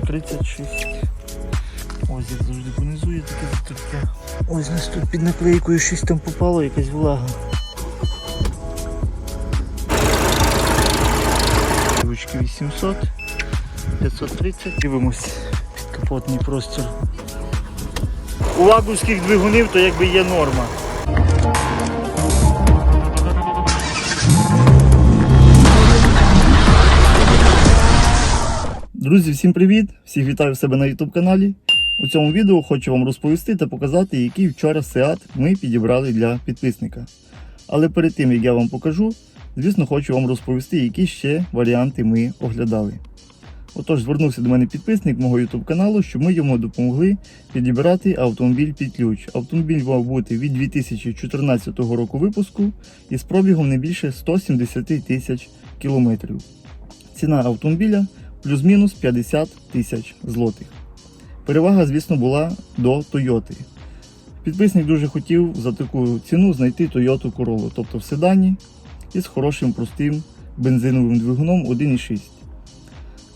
36. Ось як завжди понизу є таке затруття. Ось у нас тут під наклейкою щось там попало, якась влага. Ручки 800, 530. Дивимось підкапотний простір. У вагульських двигунів то якби є норма. Друзі, всім привіт! Всіх вітаю в себе на YouTube каналі. У цьому відео хочу вам розповісти та показати, який вчора Seat ми підібрали для підписника. Але перед тим як я вам покажу, звісно, хочу вам розповісти, які ще варіанти ми оглядали. Отож, звернувся до мене підписник мого YouTube каналу, щоб ми йому допомогли підібрати автомобіль під ключ. Автомобіль мав бути від 2014 року випуску і з пробігом не більше 170 тисяч кілометрів. Ціна автомобіля плюс-мінус 50 тисяч злотих. Перевага, звісно, була до Тойоти. Підписник дуже хотів за таку ціну знайти Toyota Corolla, тобто в седані із хорошим простим бензиновим двигуном 1.6.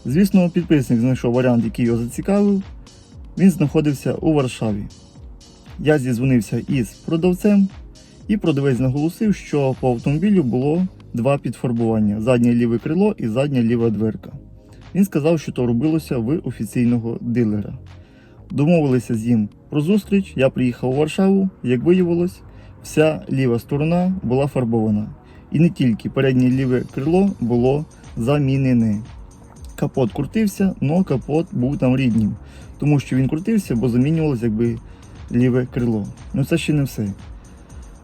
Звісно, підписник знайшов варіант, який його зацікавив. Він знаходився у Варшаві. Я зізвонився із продавцем, і продавець наголосив, що по автомобілю було два підфарбування: заднє ліве крило і задня ліва дверка. Він сказав, що то робилося в офіційного дилера. Домовилися з ним про зустріч. Я приїхав у Варшаву. Як виявилось, вся ліва сторона була фарбована. І не тільки переднє ліве крило було замінене. Капот крутився, але капот був там ріднім, тому що він крутився, бо замінювалося якби ліве крило. Ну це ще не все.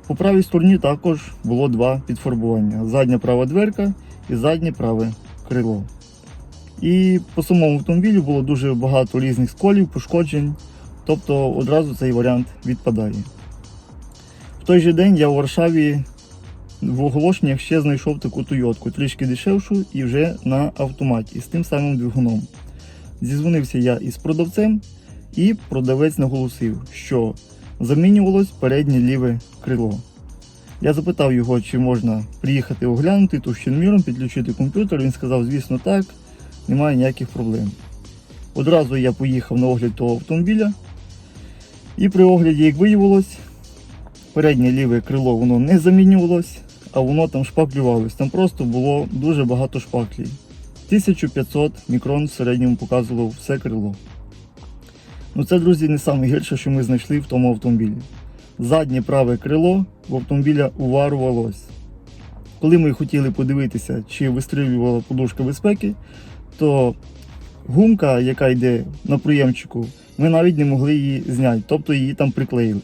По правій стороні також було два підфарбування: задня права дверка і заднє праве крило. І по самому автомобілю було дуже багато різних сколів, пошкоджень, тобто одразу цей варіант відпадає. В той же день я у Варшаві в оголошеннях ще знайшов таку Тойотку, трішки дешевшу і вже на автоматі з тим самим двигуном. Зізвонився я із продавцем, і продавець наголосив, що замінювалось переднє ліве крило. Я запитав його, чи можна приїхати оглянути товщиноміром, підключити комп'ютер. Він сказав, звісно, так немає ніяких проблем. Одразу я поїхав на огляд того автомобіля. І при огляді, як виявилось, переднє ліве крило воно не замінювалось, а воно там шпаклювалось. Там просто було дуже багато шпаклів. 1500 мікрон в середньому показувало все крило. Ну це, друзі, не найгірше, що ми знайшли в тому автомобілі. Заднє праве крило в автомобіля уварувалось. Коли ми хотіли подивитися, чи вистрілювала подушка безпеки, то гумка, яка йде на приємчику, ми навіть не могли її зняти, тобто її там приклеїли.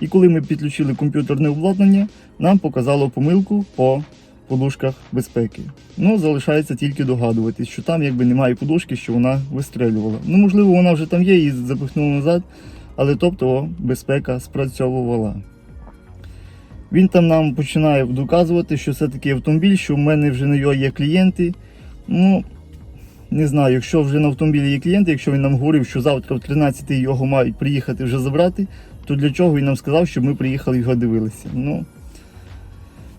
І коли ми підключили комп'ютерне обладнання, нам показало помилку по подушках безпеки. Ну, залишається тільки догадуватись, що там якби немає подушки, що вона вистрелювала. Ну, можливо, вона вже там є, її запихнули назад, але тобто безпека спрацьовувала. Він там нам починає доказувати, що це такий автомобіль, що в мене вже на його є клієнти. Ну, не знаю, якщо вже на автомобілі є клієнти, якщо він нам говорив, що завтра в 13 його мають приїхати вже забрати, то для чого він нам сказав, щоб ми приїхали його дивилися? Ну,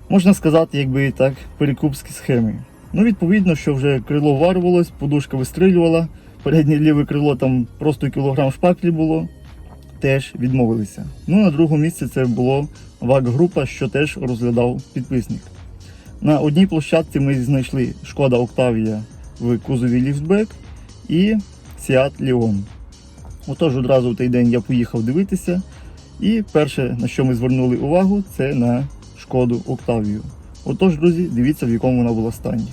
можна сказати, якби так, перекупські схеми. Ну, відповідно, що вже крило варвалось, подушка вистрілювала, переднє ліве крило там просто кілограм шпаклі було, теж відмовилися. Ну, на другому місці це було ВАК-група, що теж розглядав підписник. На одній площадці ми знайшли Шкода Октавія в кузові ліфтбек і Seat Leon. Отож, одразу в той день я поїхав дивитися. І перше, на що ми звернули увагу, це на шкоду Октавію. Отож, друзі, дивіться, в якому вона була стані.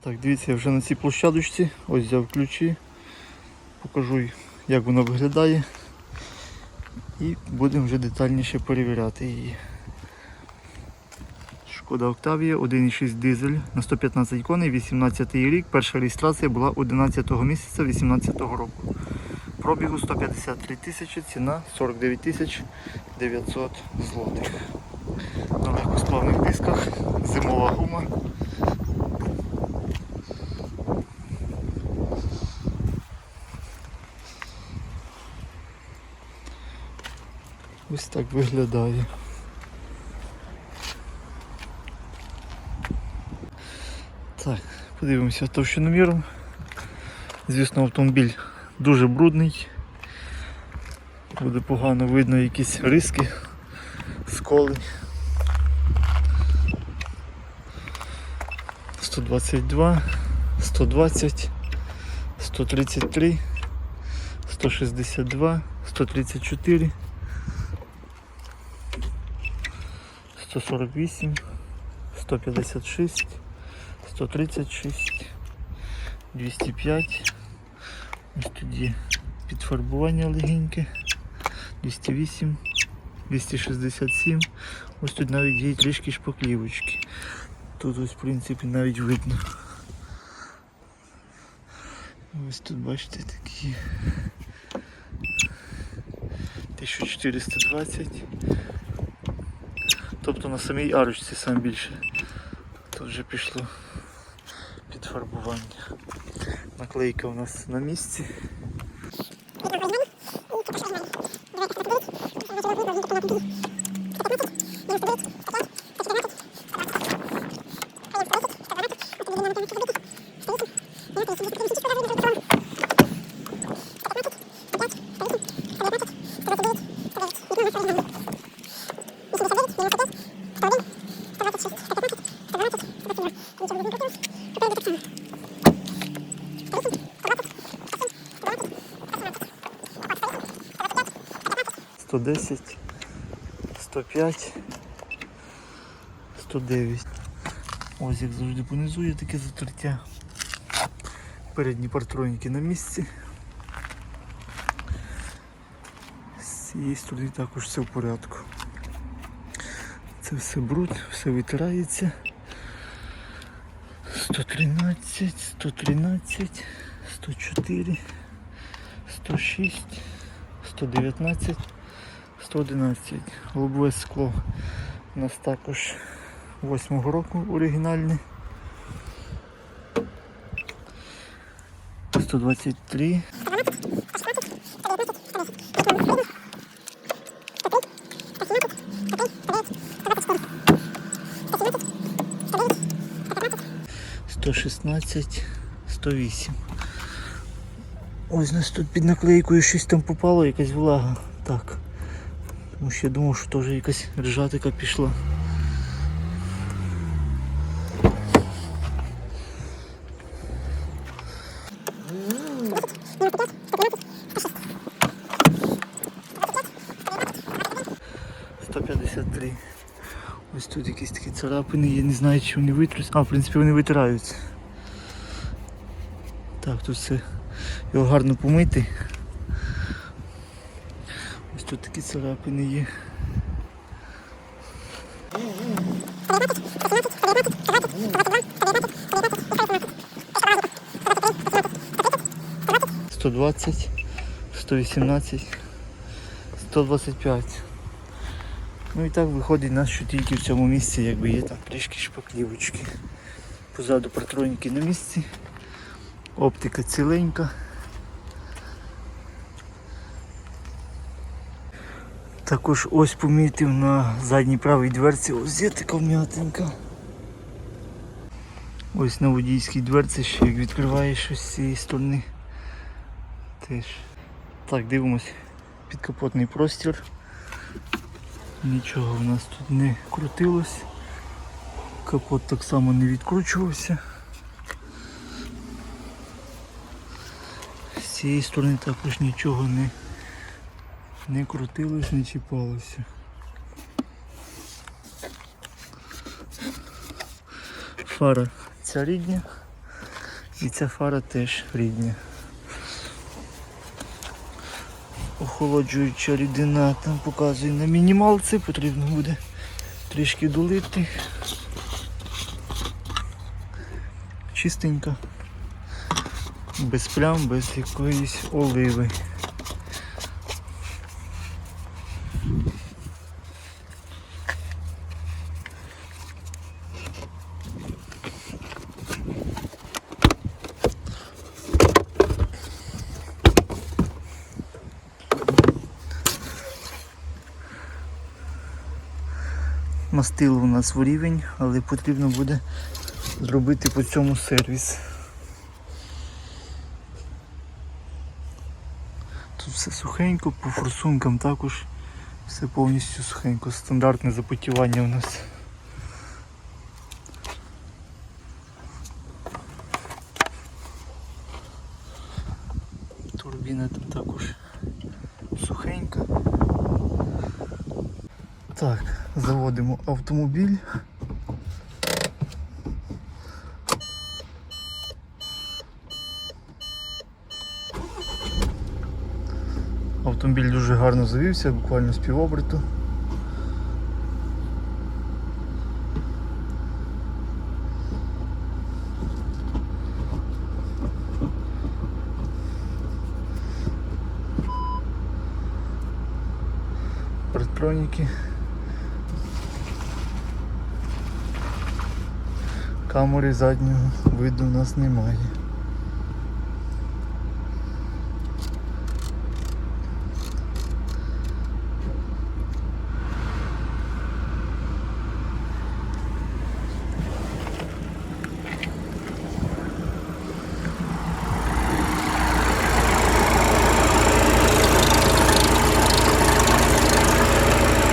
Так, дивіться, я вже на цій площадочці, ось взяв ключі, покажу, як вона виглядає. І будемо вже детальніше перевіряти її. Шкода Октавія, 1,6 дизель на 115 коней, 18 рік. Перша реєстрація була 11 місяця 18 року. Пробігу 153 тисячі, ціна 49 тисяч 900 злотих. На легкосплавних дисках, зимова гума. Ось так виглядає. Так, подивимося товщиноміром. Звісно, автомобіль дуже брудний. Буде погано видно якісь риски, сколи. 122, 120, 133, 162, 134, 148, 156, 136, 205. Ось тоді підфарбування легеньке. 208, 267. Ось тут навіть є трішки шпаклівочки. Тут ось в принципі навіть видно. Ось тут бачите такі 1420. Тобто на самій арочці сам більше. Тут вже пішло від фарбування. Наклейка у нас на місці. Давайте 110, 105, 109. Ось як завжди понизу є таке затриття. Передні партроніки на місці. З студії також все в порядку. Це все бруд, все витирається. 113, 113, 104, 106, 119, 111. Лобове скло у нас також 8 року оригінальне. 123. Сто шістнадцять, сто вісім. Ось нас тут під наклейкою щось там попало, якась влага. Тому що я думав, що теж якась ржатика пішла. Сто п'ятдесят три. Ось тут якісь такі царапини, я не знаю, чи вони витруться. А, в принципі, вони витираються. Так, тут все його гарно помити. Тут такі царапини є. Сто двадцять, сто вісімнадцять, сто двадцять п'ять. Ну і так виходить нас, що тільки в цьому місці якби є там трішки шпаклівочки. Позаду партроніки на місці. Оптика ціленька. Також ось помітив на задній правій дверці ось є така вм'ятинка. Ось на водійській дверці ще як відкриваєш ось з цієї сторони. Теж. Так, дивимось підкапотний простір. Нічого в нас тут не крутилось. Капот так само не відкручувався. З цієї сторони також нічого не, не крутилось, не чіпалося. Фара ця рідня і ця фара теж рідня. Охолоджуюча рідина там показує на мінімалці, потрібно буде трішки долити. Чистенька, без плям, без якоїсь оливи. Мастило у нас в рівень, але потрібно буде зробити по цьому сервіс. Тут все сухенько, по форсункам також все повністю сухенько. Стандартне запотівання у нас. Турбіна там також сухенька. Так, заводимо автомобіль. Автомобіль дуже гарно завівся, буквально з півоберту. Партроніки. Камери заднього виду у нас немає.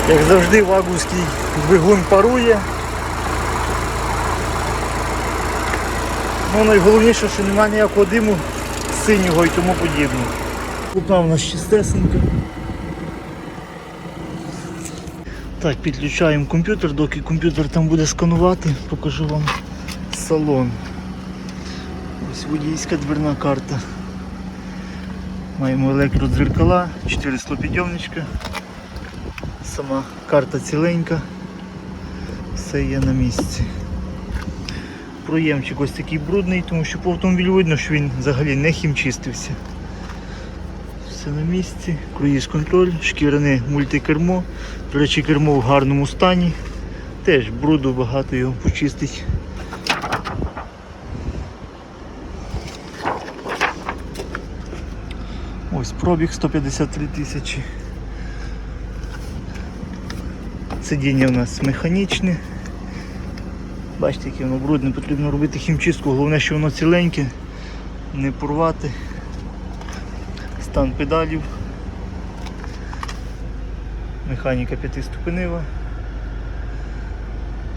Як завжди вагузький двигун парує. Ну найголовніше, що немає ніякого диму синього і тому подібне. Купа у нас чистесенька. Так, підключаємо комп'ютер, доки комп'ютер там буде сканувати, покажу вам салон. Ось водійська дверна карта. Маємо електродзеркала, 4 склопідйомничка. Сама карта ціленька, все є на місці. Проємчик ось такий брудний, тому що по автомобілю видно, що він взагалі не хімчистився. Все на місці, круїз контроль, шкіряне мультикермо. До речі, кермо в гарному стані. Теж бруду багато його почистить. Ось пробіг 153 тисячі. Сидіння у нас механічне. Бачите, яке воно брудне, потрібно робити хімчистку, головне, що воно ціленьке, не порвати. Стан педалів. Механіка п'ятиступенева.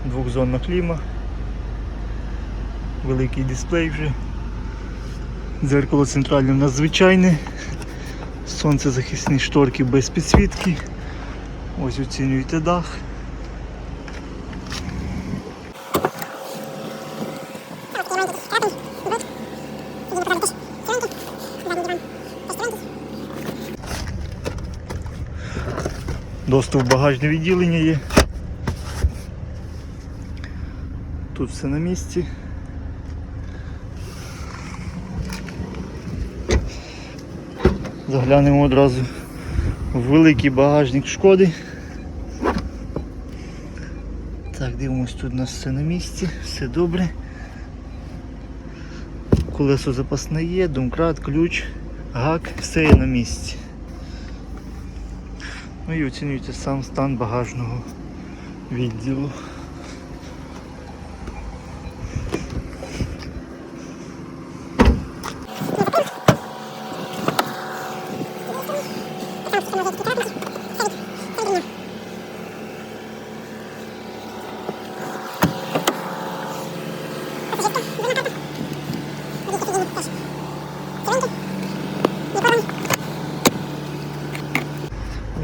Двохзонна кліма. Великий дисплей вже. Дзеркало центральне у нас звичайне. Сонцезахисні шторки без підсвітки. Ось оцінюйте дах. Доступ в багажне відділення є. Тут все на місці. Заглянемо одразу в великий багажник шкоди. Так, дивимось, тут у нас все на місці, все добре. Колесо запасне є, домкрат, ключ, гак, все є на місці. Ну і оцінюється сам стан багажного відділу.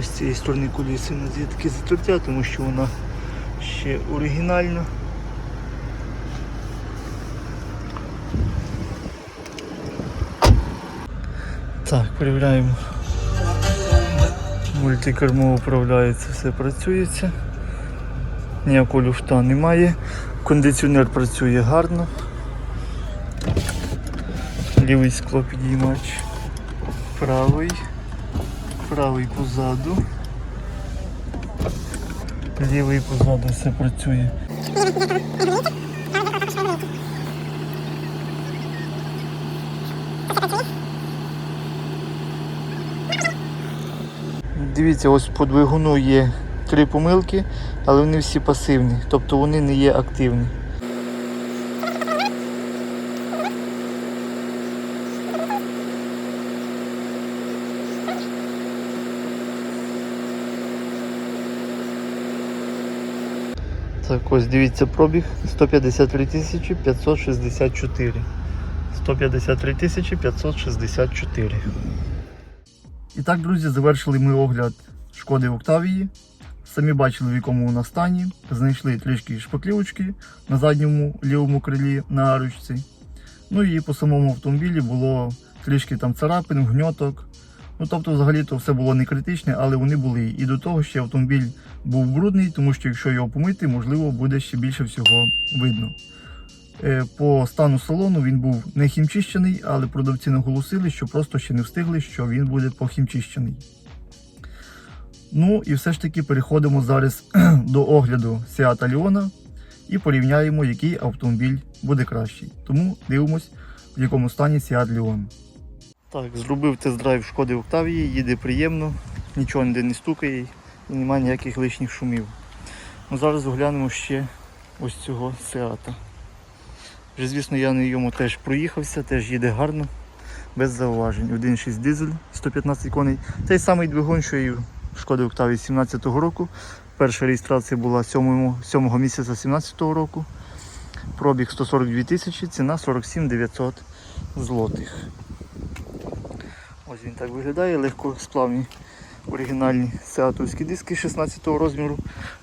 Ось з нас є таке затруття, тому що вона ще оригінальна. Так, перевіряємо. Мультикермо управляється, все працюється. Ніякого люфта немає. Кондиціонер працює гарно. Лівий склопідіймач. Правий. Правий позаду. Лівий позаду все працює. Дивіться, ось по двигуну є три помилки, але вони всі пасивні, тобто вони не є активні. Так, ось дивіться пробіг 153 тисячі 564. 153 тисячі 564. І так, друзі, завершили ми огляд шкоди Октавії. Самі бачили, в якому вона стані. Знайшли трішки шпаклівочки на задньому лівому крилі на арочці. Ну і по самому автомобілі було трішки там царапин, гньоток. Ну тобто, взагалі то все було не критичне, але вони були. І до того ще автомобіль був брудний, тому що якщо його помити, можливо, буде ще більше всього видно. Е, По стану салону він був не хімчищений, але продавці наголосили, що просто ще не встигли, що він буде похімчищений. Ну і все ж таки переходимо зараз до огляду Seat Leona і порівняємо, який автомобіль буде кращий. Тому дивимось, в якому стані Seat Leon. Так, зробив тест-драйв шкоди Октавії, їде приємно, нічого ніде не стукає і немає ніяких лишніх шумів. Ну, зараз оглянемо ще ось цього Сеата. Вже, звісно, я на йому теж проїхався, теж їде гарно, без зауважень. 1.6 дизель, 115 коней. Той самий двигун, що і в шкоди Октавії 17-го року. Перша реєстрація була 7, 7 місяця 17-го року. Пробіг 142 тисячі, ціна 47 900 злотих. Ось він так виглядає, легкосплавні оригінальні сеатовські диски 16 розміру,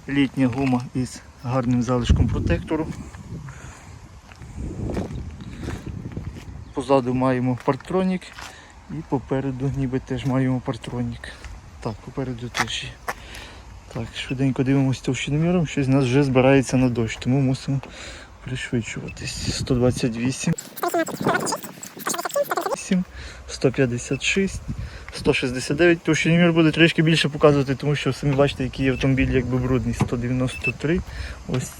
літня гума із гарним залишком протектору. Позаду маємо партронік і попереду ніби теж маємо партронік. Так, попереду теж є. Так, швиденько дивимося товщиноміром, щось у нас вже збирається на дощ, тому мусимо пришвидшуватись. 128. 8, 156, 169. Товщиномір буде трішки більше показувати, тому що самі бачите, який автомобіль якби брудний. 193. Ось,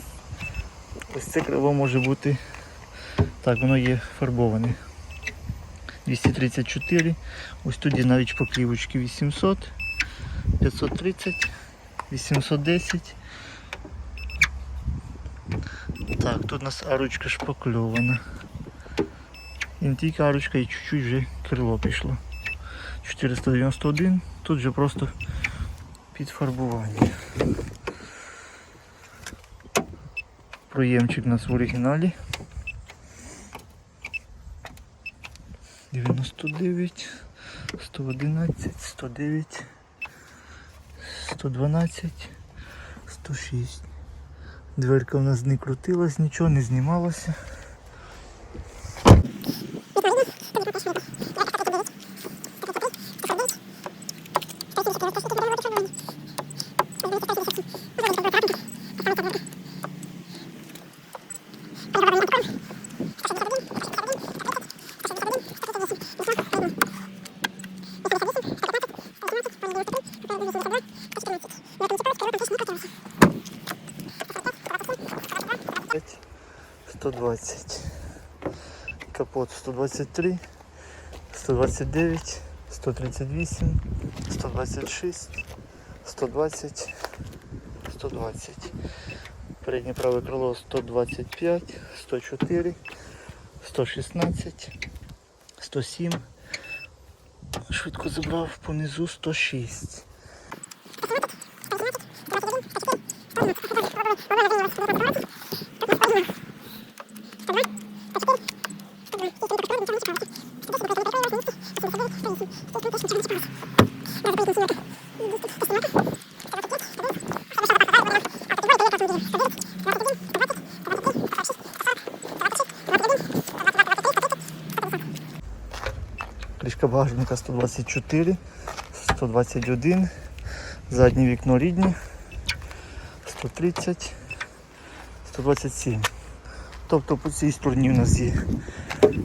ось це крило може бути. Так, воно є фарбоване. 234. Ось тут є навіть поклівочки 800, 530, 810. Так, тут у нас арочка шпакльована. І не арочка і чуть-чуть вже крило пішло. 491, тут же просто підфарбування. Проємчик у нас в оригіналі. 99, 111, 109, 112, 106. Дверка у нас не крутилась, нічого не знімалося. Капот 123, 129, 138, 126, 120, 120. Переднє праве крило 125, 104, 116, 107. Швидко забрав понизу 106. Кришка 124, 121, заднє вікно рідні, 130, 127. Тобто по цій стороні у нас є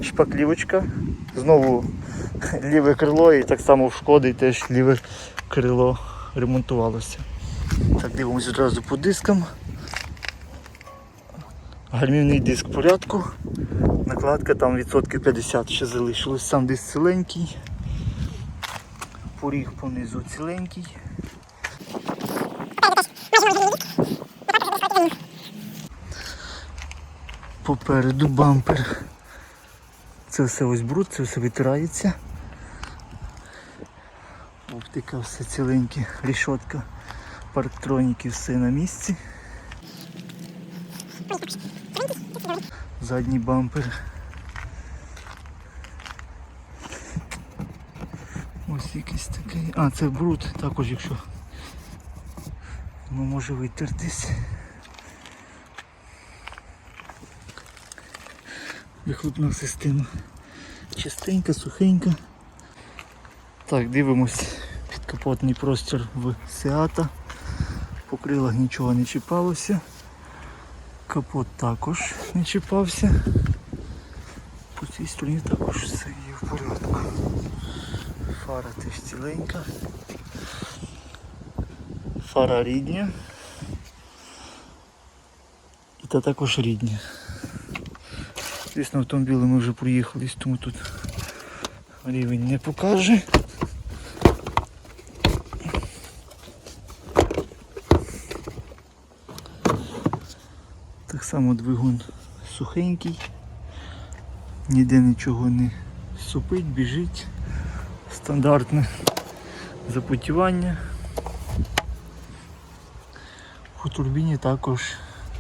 шпаклівочка, знову ліве крило і так само в шкоди теж ліве крило ремонтувалося. Так, дивимося одразу по дискам. Гальмівний диск в порядку. Накладка там відсотків 50 ще залишилось. Сам диск ціленький. Поріг понизу ціленький. Попереду бампер. Це все ось бруд, це все витирається. Оптика все ціленьке, рішотка, парктроніки все на місці. Задній бампер. Ось якийсь такий. А, це бруд також, якщо воно може витертись. Вихлопна система. Чистенька, сухенька. Так, дивимось підкапотний простір в Сеата. По крилах нічого не чіпалося. Капот також не чіпався. По цій стороні також все є в порядку. Фара теж ціленька. Фара рідня. І та також рідня. Звісно, автомобілем ми вже проїхались, тому тут рівень не покаже. Так само двигун сухенький, ніде нічого не супить, біжить. Стандартне запотівання. У турбіні також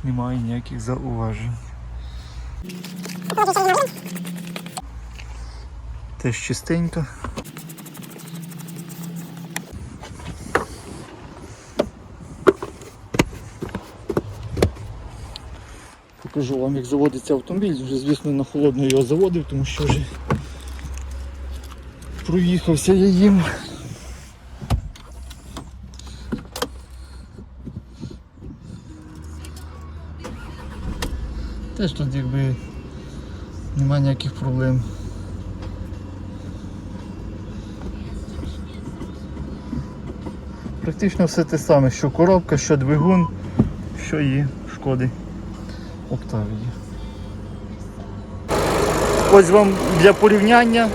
немає ніяких зауважень. Теж чистенько. Покажу вам, як заводиться автомобіль. Вже, звісно, на холодно його заводив, тому що вже проїхався я їм. Теж тут якби немає ніяких проблем. Практично все те саме, що коробка, що двигун, що і шкоди Октавії. Ось вам для порівняння,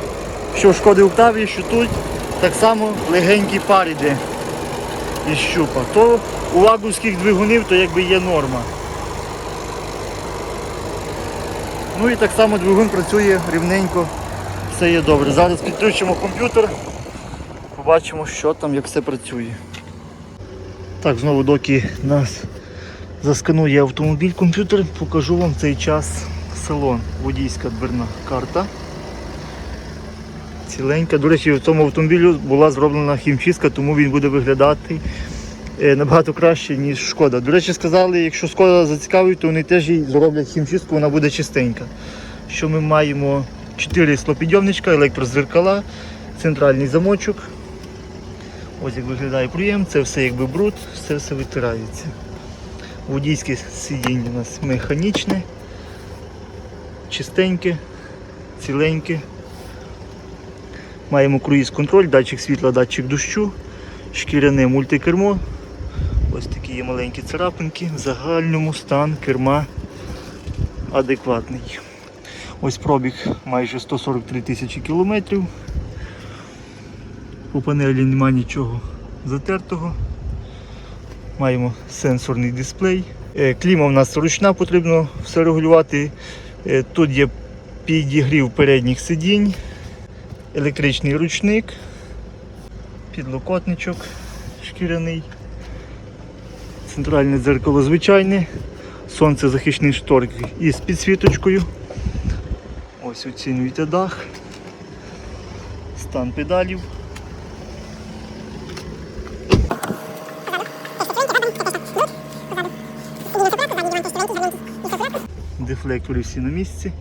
що в шкоди Октавії, що тут так само легенький пар іде із щупа. То у вагузьких двигунів то якби є норма. Ну і так само двигун працює рівненько, все є добре. Зараз підключимо комп'ютер, побачимо, що там, як все працює. Так, знову доки нас засканує автомобіль комп'ютер, покажу вам цей час салон. Водійська дверна карта. Ціленька. До речі, в цьому автомобілі була зроблена хімчистка, тому він буде виглядати е, набагато краще, ніж шкода. До речі, сказали, якщо шкода зацікавить, то вони теж їй зроблять хімчистку, вона буде чистенька. Що ми маємо 4 склопідйомничка, електрозеркала, центральний замочок. Ось як виглядає проєм, це все якби бруд, все все витирається. Водійське сидіння у нас механічне, чистеньке, ціленьке. Маємо круїз-контроль, датчик світла, датчик дощу, шкіряне мультикермо. Ось такі є маленькі царапинки. В загальному стан керма адекватний. Ось пробіг майже 143 тисячі кілометрів. У панелі немає нічого затертого. Маємо сенсорний дисплей. Е, Кліма в нас ручна, потрібно все регулювати. Е, Тут є підігрів передніх сидінь, електричний ручник, підлокотничок шкіряний, центральне дзеркало звичайне, сонцезахисні шторки із підсвіточкою. Ось оцінюйте дах, стан педалів. Дефлектори всі на місці.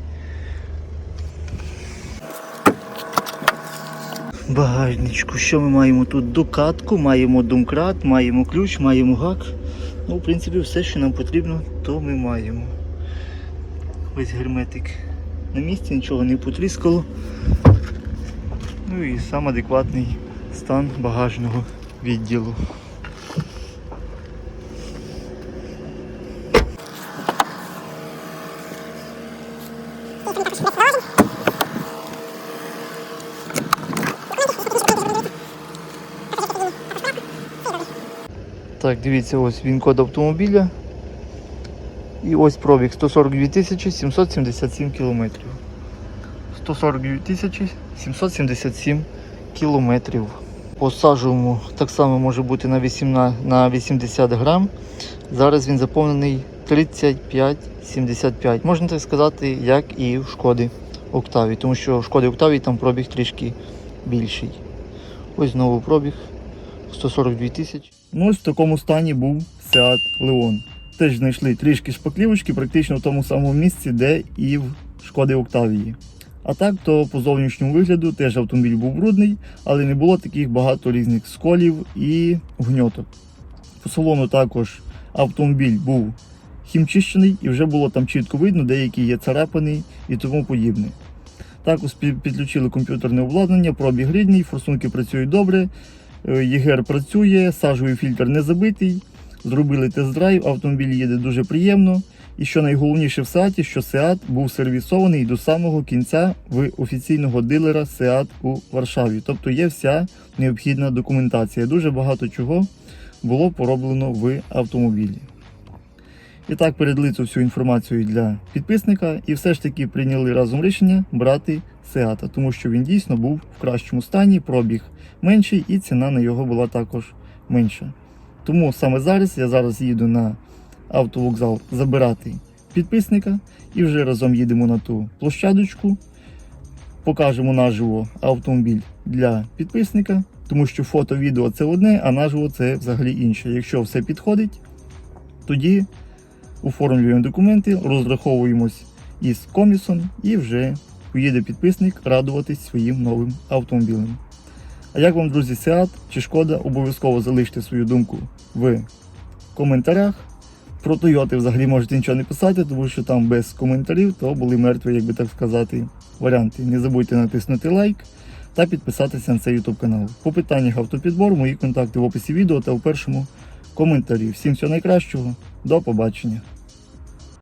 Багажничку. Що ми маємо тут? Докатку, маємо домкрат, маємо ключ, маємо гак. Ну, в принципі, все, що нам потрібно, то ми маємо. Ось герметик на місці, нічого не потріскало. Ну і сам адекватний стан багажного відділу. Так, дивіться, ось він код автомобіля. І ось пробіг 142 тисячі 777 кілометрів. 142 тисячі 777 кілометрів. По так само може бути на 18, на 80 грам. Зараз він заповнений 35-75. Можна так сказати, як і в шкоди Октаві, тому що в шкоди Октаві там пробіг трішки більший. Ось знову пробіг 142 тисячі. Ну ось в такому стані був Seat Leon. Теж знайшли трішки шпаклівочки, практично в тому самому місці, де і в шкоди Октавії. А так, то по зовнішньому вигляду теж автомобіль був брудний, але не було таких багато різних сколів і гньоток. По салону також автомобіль був хімчищений і вже було там чітко видно, деякі є царапини і тому подібне. Також підключили комп'ютерне обладнання, пробіг рідний, форсунки працюють добре, ЄГР працює, сажовий фільтр не забитий. Зробили тест-драйв, автомобіль їде дуже приємно. І що найголовніше в Сеаті, що Seat був сервісований до самого кінця в офіційного дилера Seat у Варшаві. Тобто є вся необхідна документація. Дуже багато чого було пороблено в автомобілі. І так передали цю всю інформацію для підписника і все ж таки прийняли разом рішення брати Seat, тому що він дійсно був в кращому стані, пробіг менший і ціна на його була також менша. Тому саме зараз я зараз їду на автовокзал забирати підписника і вже разом їдемо на ту площадочку, покажемо наживо автомобіль для підписника, тому що фото, відео це одне, а наживо це взагалі інше. Якщо все підходить, тоді оформлюємо документи, розраховуємось із комісом і вже поїде підписник радуватись своїм новим автомобілем. А як вам, друзі, Seat чи шкода, обов'язково залиште свою думку в коментарях. Про Toyota взагалі можете нічого не писати, тому що там без коментарів то були мертві, як би так сказати, варіанти. Не забудьте натиснути лайк та підписатися на цей YouTube канал. По питаннях автопідбору мої контакти в описі відео та в першому коментарі. Всім всього найкращого, до побачення.